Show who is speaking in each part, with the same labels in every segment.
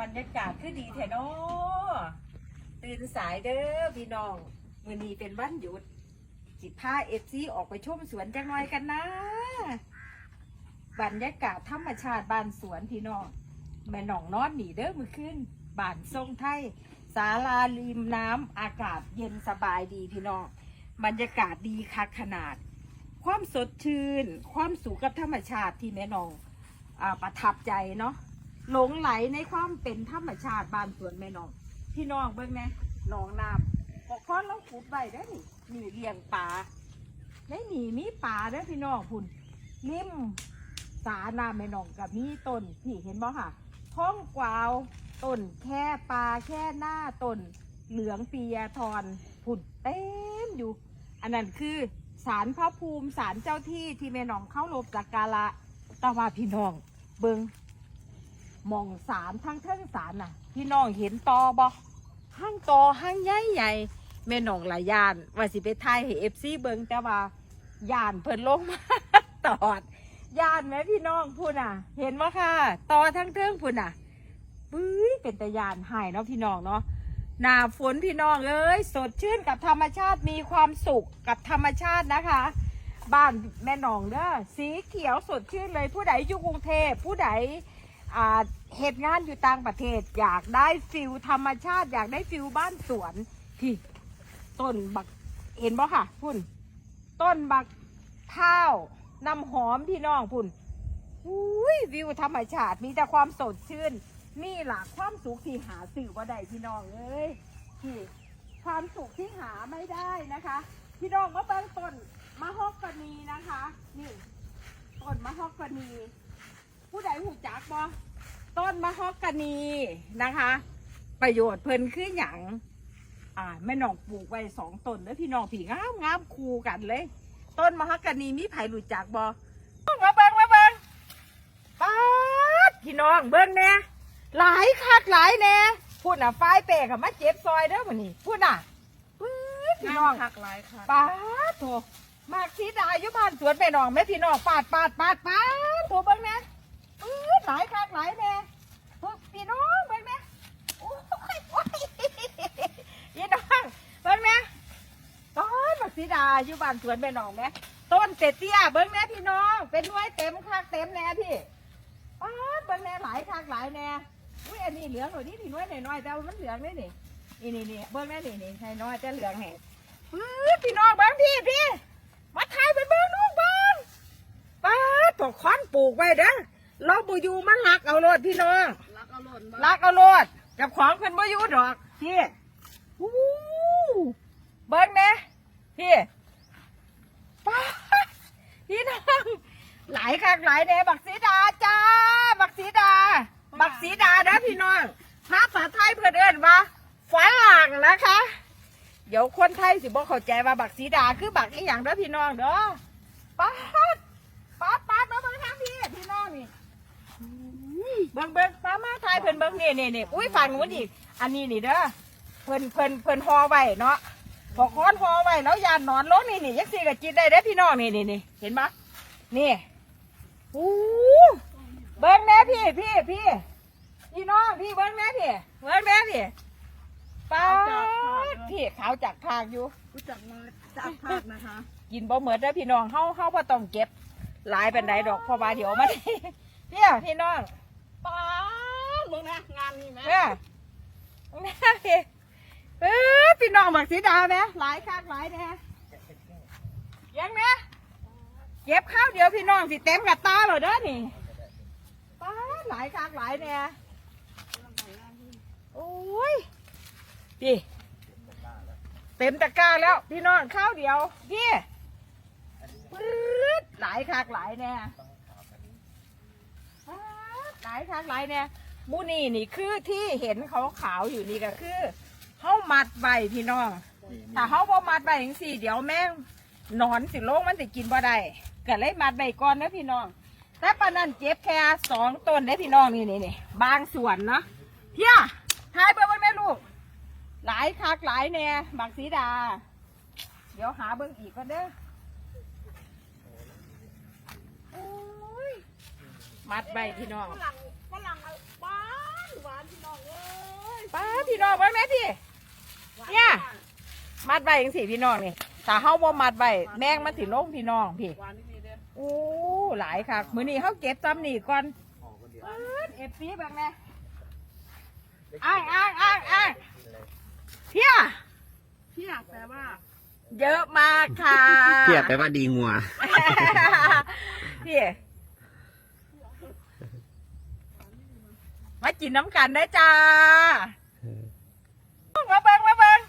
Speaker 1: บรรยากาศคือดีแท้เนาะตื่นสายเด้อพี่น้องมื้อนี้เป็นวันหยุด สิพาเอฟซีออกไปชมสวนจังหน่อยกันนะ บรรยากาศธรรมชาติบ้านสวนพี่น้องแม่หนองนอนหนีเด้อมือขึ้นบ้านทรงไทยศาลาริมน้ำอากาศเย็นสบายดีพี่น้องบรรยากาศดีคักขนาด ความสดชื่น ความสุขกับธรรมชาติที่แม่นองอาประทับใจเนาะ หลงไหลในความเป็นธรรมชาติบ้านสวนแม่นอง พี่น้องเบิ่งแหน่หนองน้ำบอกข้อเราขุดไว้ได้นี่นี่เลี้ยงปลาในนี่มีปลาเด้พี่น้องพุ่นริมสาน้ำแม่นองกับมีต้นพี่เห็นบ่ค่ะท้องกวาวต้นแค่ปลาแค่หน้าต้นเหลืองปียทอนพุ่นเต็มอยู่ อันนั้นคือศาลพระภูมิศาลเจ้าที่ที่แม่น้องเข้าลบจากกาละตาว่าพี่น้อง เบิง มองศาลทั้งเทิงศาลน่ะ พี่น้องเห็นตอบ่ห้างตอห้างใหญ่ใหญ่แม่น้องหลายยาน ว่าสิไปถ่ายให้เอฟซีเบิงแต่ว่ายานเพิ่นลงมาตอดยานไหมพี่น้องพูดน่ะ เห็นว่าค่ะ ตอทั้งเทิงพูดน่ะปุ้ยเป็นตะยานหายเนาะพี่น้องเนาะหนาฝนพี่น้องเอ้ยสดชื่นกับธรรมชาติมีความสุขกับธรรมชาตินะคะ บ้านแม่หนองเด้อสีเขียวสดชื่นเลยผู้ใดอยู่กรุงเทพผู้ใดอ่า เหตุงานอยู่ต่างประเทศ อยากได้ฟิลธรรมชาติ อยากได้ฟิลบ้านสวนที่ต้นบักเห็นบ่ค่ะพุ่น ต้นบักข้าวน้ำหอมพี่น้องพุ่นอุ้ยวิวธรรมชาติมีแต่ความสดชื่น นี่หละความสุขที่หาสื่อว่าใดพี่น้องเอ้ยที่ความสุขที่หาไม่ได้นะคะ พี่น้องมาเบิ้งต้นมะฮอกกานีนะคะ นี่ต้นมะฮอกกานี ผู้ใดหูจักบ่ ต้นมะฮอกกานีนะคะ ประโยชน์เพิ่นคือหยังอ่าแม่น้องปลูกไว้สองต้นแล้วพี่น้องผีงามงามคู่กันเลย ต้นมะฮอกกานีมีไผรู้จักบ่มาเบิ้งมาเบิ้งป๊าดพี่น้องเบิ้งแน่หลายคักหลายแน่พูดน่ะไฟเปะกับมาเจ็บซอยเด้อมันนี่พูดน่ะปื๊ดพี่น้อง
Speaker 2: หักหลายค่ะ
Speaker 1: ปาดโถมากสีดาอยู่บ้านสวนไปน้องแม่พี่น้องปาดปาดปาดปาดโถเบิ่งแม่ปื๊ดหลายคักหลายแน่ พี่น้องเบิ่งแม่โอ้ยโอ้ยพี่น้องเบิ่งแม่ต้นมากสีดาอยู่บ้านสวนไปน้องแม่ต้นเตเตี้ยเบิ่งแม่พี่น้อง เป็นน่วยเต็มคักเต็มแน่พี่ป๊าเบิ่งแน่หลายคักหลายแน่อุ้ยอันนี้เหลืองหน่อยนี่พี่น้อยหน่อยแต่ว่ามันเหลืองนี่นี่นี่นี่นี่เบิ่งแน่นี่นี่ใช่น้อยแต่เหลืองแห้งปื๊ดพี่น้องเบิ่งพี่พี่มาถ่ายไปเบิ่งลูกเบิ่งป๊าดตกค้อนปลูกไว้เด้อเราบ่อยู่มันลักเอาโลดพี่น้อง
Speaker 2: เอาหล่น
Speaker 1: ลักเอาโลดกับของเพิ่นบ่อยู่ดอกพี่อู้เบิ่งแน่พี่ป๊าดพี่น้องหลายคักหลายแน่บักสีดาจ้า บักสีดา บักสีดานะพี่น้องภาษาไทยเพื่อนเอิ้นว่าฝรั่งนะคะ เดี๋ยวคนไทยสิบ่เข้าใจว่าบักสีดาคือบักอีหยังเด้อพี่น้องเด้อป๊าดป๊าดป๊าดมาเบิ่งทางพี่พี่น้องนี่อุ้ย เบิ่งเบิ่งมามาไทยเพิ่นเบิ่งนี่นี่นี่อุ้ยฝั่งนู้นอีกอันนี้นี่เด้อเพิ่นเพิ่นเพิ่นห่อไว้เนาะพอค้อนห่อไว้แล้วยานนอนลงนี่นี่ยังสิก็กินได้เด้อพี่น้องนี่นี่นี่เห็นปะนี่อู้เบิ่งแม่พี่พี่พี่พี่น้องพี่เบิ่งแม่พี่เบิ่งแม่พี่ป้าดพี่ขาวจากทางอยู่
Speaker 2: รู้จักมาจากภาคนะคะ
Speaker 1: กินบ่เหมือนเด้อพี่น้องเฮาเฮาบ่ต้องเก็บหลายเป็นไดดอกเพราะว่าเดี๋ยวมัน เนี่ยพี่น้อง
Speaker 2: ป้า มึงนะงานนี้ไหม
Speaker 1: เนี่ยแม่พี่เออพี่น้องบักสีดาแม่หลายคักหลายแน่ยังแม่เก็บข้าวเดียวพี่น้องสิเต็มกับตาเลยเด้อนี่ป้าหลายคักหลายแน่โอ้ยพี่เต็มตะกร้าแล้ว พี่น้องข้าวเดียวพี่ปื๊ดหลายคักหลายแน่หลายคักหลายแน่ มูนี่นี่คือที่เห็นขาวขาวๆอยู่นี่ก็คือเขามัดใบพี่น้องถ้าเขาบ่มัดใบอย่างสี่ เดี๋ยวแม่งหนอนสิโลงมันจะกินบ่ได้ก็เลยมัดใบก่อนนะพี่น้อง แต่ปานนั้นเจ็บแค่สองต้นได้พี่น้องนี่นี่นี่บางส่วนเนาะเฮียทายเบิ่งไว้แม่ลูก หลายคักหลายแน่บักสีดา เดี๋ยวหาเบิ่งอีกก่อนเด้อโอ้ยมัดใบพี่น้อง
Speaker 2: ฝรั่งฝรั่งเอาบ้าน หวานพี่น้องเอ้ย
Speaker 1: ป้าพี่น้องเบิ่งแม่พี่ เนี่ยมัดใบจังสิพี่น้องนี่ถ้าเฮาบ่มัดใบแมงมันสิลงพี่น้องพี่
Speaker 2: หวานนี่เด้อ
Speaker 1: โอ้หลายคักมื้อนี้เฮาเก็บซ้ำนี่ก่อนเอิ้นเอฟซีเบิ่งแน่อ้างอ้างอ้างอ้างเพีย
Speaker 2: พี่อยากแปลว่า
Speaker 1: เยอะมากค่ะ
Speaker 3: เทียบไปว่าดีงัว
Speaker 1: พี่มากินน้ำกันได้จ้า มาเบิ้งมาเบิ้ง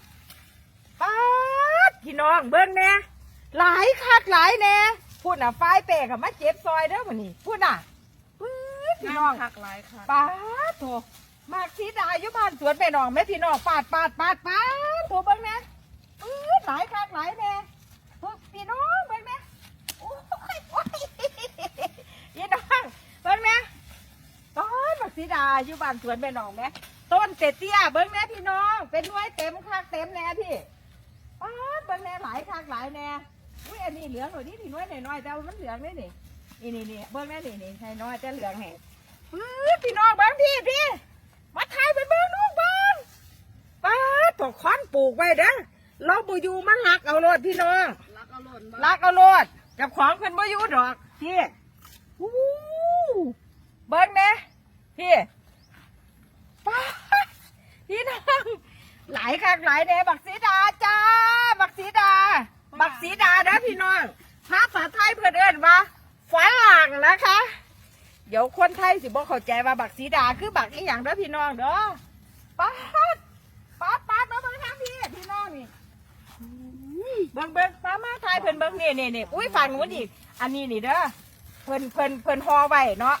Speaker 1: ป๊าดพี่น้องเบิ้งแน่หลายคักหลายแน่พูดน่ะไฟเปะกับมาเจ็บซอยเด้อมันนี่พูดน่ะปื๊ดพี่น้อง
Speaker 2: คักหลายค่ะ
Speaker 1: ป๊าดโถมากสีดาอยู่บ้านสวนไปน้องแม่พี่น้องปาดปาดปาดปาดโถเบิ้งแน่ปื๊ดหลายคักหลายแน่พวกพี่น้องเบิ้งแน่โอ้ยโอ้ยพี่น้องเบิ้งแน่ต้นมากสีดาอยู่บ้านสวนไปน้องแม่ ต้นเตี้ยเบิ้งแน่พี่น้อง เป็นน่วยเต็มคักเต็มแน่พี่ป๊าดเบิ้งแน่หลายคักหลายแน่อุ้ยอันนี้เหลืองหน่อยนี่พี่น้อยหน่อยๆแต่ว่ามันเหลืองนี่นี่นี่นี่นี่เบิ้งแน่นี่นี่ใช่น้อยแต่เหลืองแห่ปื๊ดพี่น้องเบิ้งพี่พี่มาถ่ายเป็นเบิ้งลูกเบิ้งป๊าดตกค้อนปลูกไว้เด้อเราบุยูมันลักเอาโลดพี่น้อง
Speaker 2: รักเอาโลด
Speaker 1: ลักเอาโลดกับของเพิ่นบ่อยู่ดอกพี่เบิ้งแน่พี่ป้าด พี่น้องหลายคักหลายแน่บักสีดาจ้า บักสีดา บักสีดานะพี่น้องภาษาไทยเพื่อนเอิ้นว่าฝรั่งนะคะ เดี๋ยวคนไทยสิบ่เข้าใจว่าบักสีดาคือบักอีหยังเด้พี่น้องเด้อป้าดป้าดป้าดมาเบิ่งทางพี่พี่น้องนี่เบิ่งเบิ่งป้ามาไทยเพิ่นเบิ่งนี่นี่นี่อุ้ยฝั่งนู้นอีกอันนี้นี่เด้อเพิ่นเพิ่นเพิ่นห่อไว้เนาะ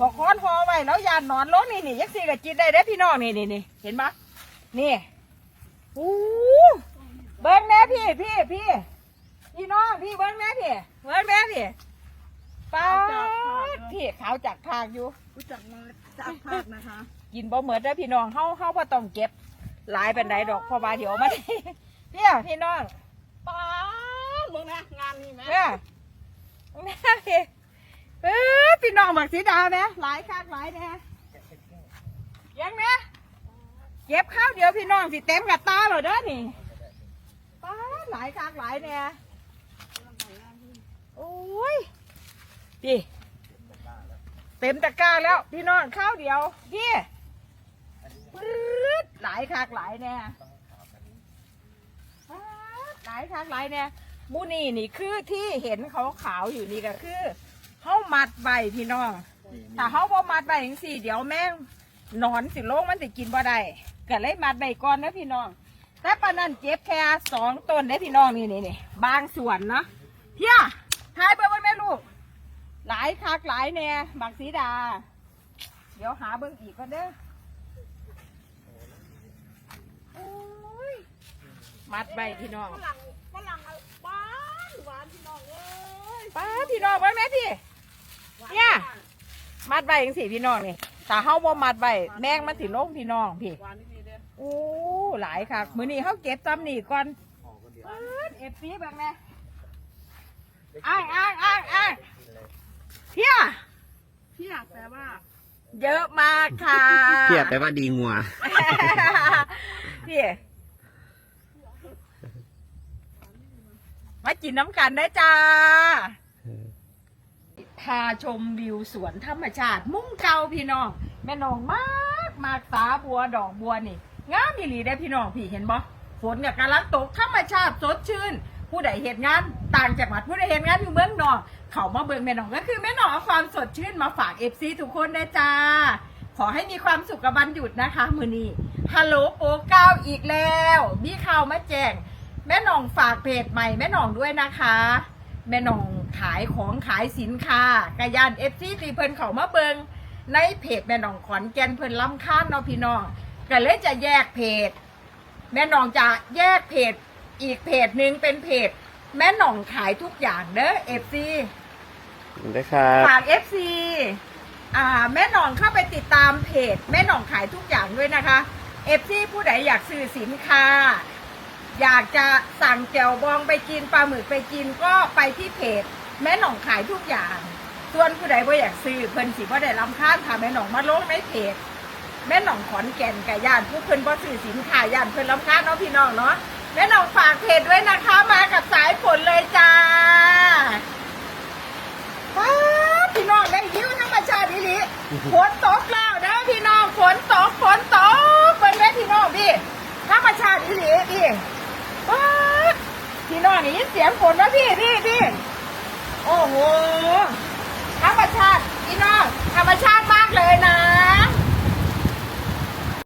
Speaker 1: พอค้อนหอไว้แล้วยานนอนลงนี่นี่ยักษ์สี่กับจิตได้เด้อพี่น้องนี่นี่นี่เห็นปะนี่อู้เบิ้งแม่พี่พี่พี่พี่น้องพี่เบิ้งแม่พี่เบิ้งแม่พี่ป้าดพี่ขาวจากทางอยู่
Speaker 2: รู้จักมาจากภาคนะคะ
Speaker 1: กินบ่เหมือนเด้อพี่น้องเฮาเฮาบ่ต้องเก็บหลายเป็นไดดอกเพราะว่าเดี๋ยวมัน เนี่ยพี่น้อง
Speaker 2: ป้าดมึงนะงานนี้แม่
Speaker 1: เนี่ยแม่พี่ เออพี่น้องบักสีดาแม่หลายคักหลายแน่ยังแม่เก็บข้าวเดียวพี่น้องสิเต็มกับตาเลยเด้อนี่ป้าดหลายคากหลายเนี่ยโอ้ยพี่เต็มตะกร้าแล้วพี่น้องข้าวเดียวพี่ปื๊ดหลายคากหลายเนี่ยป๊าดหลายคากหลายเนี่ยหมูนี่นี่คือที่เห็นเขาขาวอยู่นี่ก็คือ เขามัดใบพี่น้องถ้าเขาบ่มัดใบอย่างสี่ เดี๋ยวแม่งหนอนสิโลกมันสิกินบ่ได้ก็เลยมัดใบก่อนนะพี่น้อง แต่ปานนั้นเจ็บแค่สองต้นได้พี่น้องนี่นี่นี่บางส่วนเนาะเพียทายเบิ่งเบิ่งแม่ลูก หลายคักหลายแน่บักสีดา เดี๋ยวหาเบิ่งอีกก็เด้อโอ้ยมัดใบพี่น้อง
Speaker 2: ฝรั่งฝรั่งเอาหวานหวานพี่น้องเอ้ย
Speaker 1: ป้าพี่น้องเบิ่งแม่พี่
Speaker 2: หวา
Speaker 1: เนี่ยมัดใบจังสิพี่น้องนี่ถ้าเฮาบ่มัดใบแมงมันสิลงพี่น้องพี่
Speaker 2: หวานนี่เด้อ
Speaker 1: โอ้หลายคักมื้อนี้เขาเก็บซ้ำนี่ก่อนเอฟซีเบิ่งแน่อ้างอ้างอ้างอ้างเพีย
Speaker 2: พี่อยากแปลว่า
Speaker 1: เยอะมากค่ะ
Speaker 3: เทียบไปว่าดีงัว
Speaker 1: พี่มากินน้ำกันได้จ้า พาชมวิวสวนธรรมชาติ มุ่งเก่าพี่น้อง แม่น้องมากมากสาบัวดอกบัวนี่งามอีหลีได้พี่น้องพี่เห็นบ่ฝนเนี่ยกำลังตกธรรมชาติสดชื่น ผู้ใดเหตุงานต่างจากหวัดผู้ใดเหตุงานอยู่เมืองนอก เขามาเบิ่งแม่น้องก็คือแม่น้องเอาความสดชื่นมาฝากเอฟซีทุกคนได้จ้า ขอให้มีความสุขกับวันหยุดนะคะ มือนี้ฮัลโหลโปเก้าอีกแล้วมีข่าวมาแจ้งแม่น้องฝากเพจใหม่แม่น้องด้วยนะคะ แม่น้อง ขายของขายสินค้ากระยานเอฟซีตีเพิ่นเขามาเบิงในเพจแม่น้องขอนแก่นเพิ่นล้ำค้านเนาะพี่น้องก็เลยจะแยกเพจ แม่น้องจะแยกเพจอีกเพจหนึ่งเป็นเพจ แม่น้องขายทุกอย่างเด้อเอฟซี
Speaker 3: ได้ครับ
Speaker 1: ฝากเอฟซีอ่าแม่น้องเข้าไปติดตามเพจ แม่น้องขายทุกอย่างด้วยนะคะเอฟซีผู้ใดอยากซื้อสินค้า อยากจะสั่งแจ่วบองไปกินปลาหมึกไปกินก็ไปที่เพจแม่หน่องขายทุกอย่าง ส่วนผู้ใดบ่อยากซื้อเพิ่นสิบ่ได้รำคาญค่ะแม่หน่องมาลงในเพจแม่หนองขอนแก่นกับย่านผู้เพิ่นบ่ซื้อสินค้าย่านเพิ่นลำค้าญเนาะพี่น้องเนาะแม่หนองฝากเพจด้วยนะคะมากับสายฝนเลยจ้าว้าพี่น้องได้ยิ้วธรรมชาติอีหลีฝนตกแล้วเด้อพี่น้องฝนตกฝนตกเป็นแม่พี่น้องพี่ธรรมชาติอีหลีพี่ พี่น้องนี่ยินเสียงฝนนะพี่พี่พี่โอ้โหธรรมชาติพี่น้องธรรมชาติมากเลยนะ